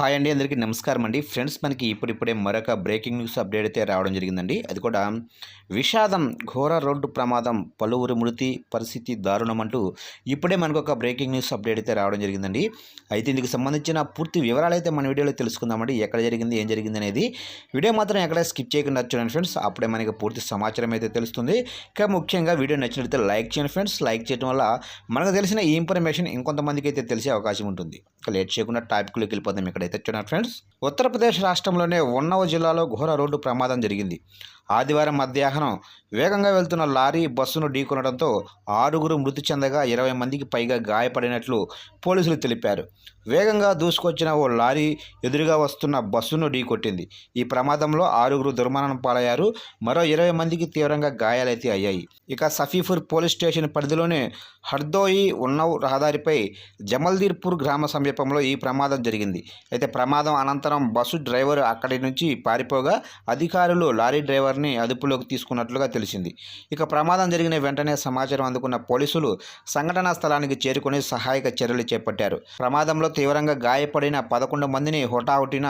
Hi అండి అందరికీ నమస్కారం అండి. ఫ్రెండ్స్ మనకి ఇప్పుడిప్పుడే మరొక బ్రేకింగ్ న్యూస్ అప్డేట్ అయితే రావడం జరిగిందండి. అది కూడా విషాదం ఘోర రోడ్డు ప్రమాదం పలువురు మృతి పరిస్థితి దారుణం అంటూ ఇప్పుడే మనకు ఒక బ్రేకింగ్ న్యూస్ అప్డేట్ అయితే రావడం జరిగిందండి. అయితే ఇందుకు సంబంధించిన పూర్తి వివరాలు అయితే మన వీడియోలో తెలుసుకుందామండి. ఎక్కడ జరిగింది ఏం జరిగింది అనేది వీడియో మాత్రం ఎక్కడ స్కిప్ చేయకుండా చూడండి ఫ్రెండ్స్. అప్పుడే మనకి పూర్తి సమాచారం అయితే తెలుస్తుంది. ఇంకా ముఖ్యంగా వీడియో నచ్చినట్లయితే లైక్ చేయండి ఫ్రెండ్స్. లైక్ చేయడం వల్ల మనకు తెలిసిన ఈ ఇన్ఫర్మేషన్ ఇంకొంతమందికి అయితే తెలిసే అవకాశం ఉంటుంది. లేట్ చేయకుండా టాపిక్లోకి వెళ్ళిపోతాం ఇక్కడైతే చూడండి ఫ్రెండ్స్ ఉత్తరప్రదేశ్ రాష్ట్రంలోనే ఉన్నవ జిల్లాలో ఘోర రోడ్డు ప్రమాదం జరిగింది. ఆదివారం మధ్యాహ్నం వేగంగా వెళ్తున్న లారీ బస్సును ఢీకొనడంతో ఆరుగురు మృతి చెందగా ఇరవై మందికి పైగా గాయపడినట్లు పోలీసులు తెలిపారు. వేగంగా దూసుకొచ్చిన ఓ లారీ ఎదురుగా వస్తున్న బస్సును ఢీకొట్టింది. ఈ ప్రమాదంలో ఆరుగురు దుర్మరణం పాలయ్యారు. మరో ఇరవై మందికి తీవ్రంగా గాయాలైతే అయ్యాయి. ఇక సఫీపూర్ పోలీస్ స్టేషన్ పరిధిలోనే హర్దోయి ఉన్నవ్ రహదారిపై జమల్దీర్పూర్ గ్రామ సమీపంలో ఈ ప్రమాదం జరిగింది. అయితే ప్రమాదం అనంతరం బస్సు డ్రైవర్ అక్కడి నుంచి పారిపోగా అధికారులు లారీ డ్రైవర్ని అదుపులోకి తీసుకున్నట్లుగా తెలిసింది. ఇక ప్రమాదం జరిగిన వెంటనే సమాచారం అందుకున్న పోలీసులు సంఘటనా స్థలానికి చేరుకుని సహాయక చర్యలు చేపట్టారు. ప్రమాదంలో తీవ్రంగా గాయపడిన పదకొండు మందిని హుటాహుటిన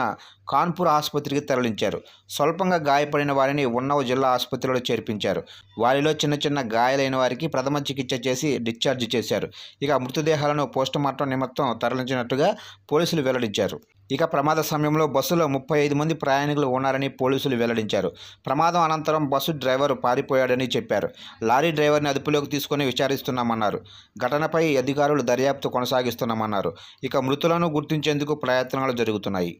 కాన్పూర్ ఆసుపత్రికి తరలించారు. స్వల్పంగా గాయపడిన వారిని ఉన్నవ జిల్లా ఆసుపత్రిలో చేర్పించారు. వారిలో చిన్న చిన్న గాయాలైన వారికి ప్రథమ చికిత్స చేసి డిశ్చార్జ్ చేశారు. ఇక మృతదేహాలను పోస్టుమార్టం నిమిత్తం తరలించినట్టుగా పోలీసులు వెల్లడించారు. ఇక ప్రమాద సమయంలో బస్సులో ముప్పై ఐదు మంది ప్రయాణికులు ఉన్నారని పోలీసులు వెల్లడించారు. ప్రమాదం అనంతరం బస్సు డ్రైవర్ పారిపోయాడని చెప్పారు. లారీ డ్రైవర్ని అదుపులోకి తీసుకుని విచారిస్తున్నామన్నారు. ఘటనపై అధికారులు దర్యాప్తు కొనసాగిస్తున్నామన్నారు. ఇక మృతులను గుర్తించేందుకు ప్రయత్నాలు జరుగుతున్నాయి.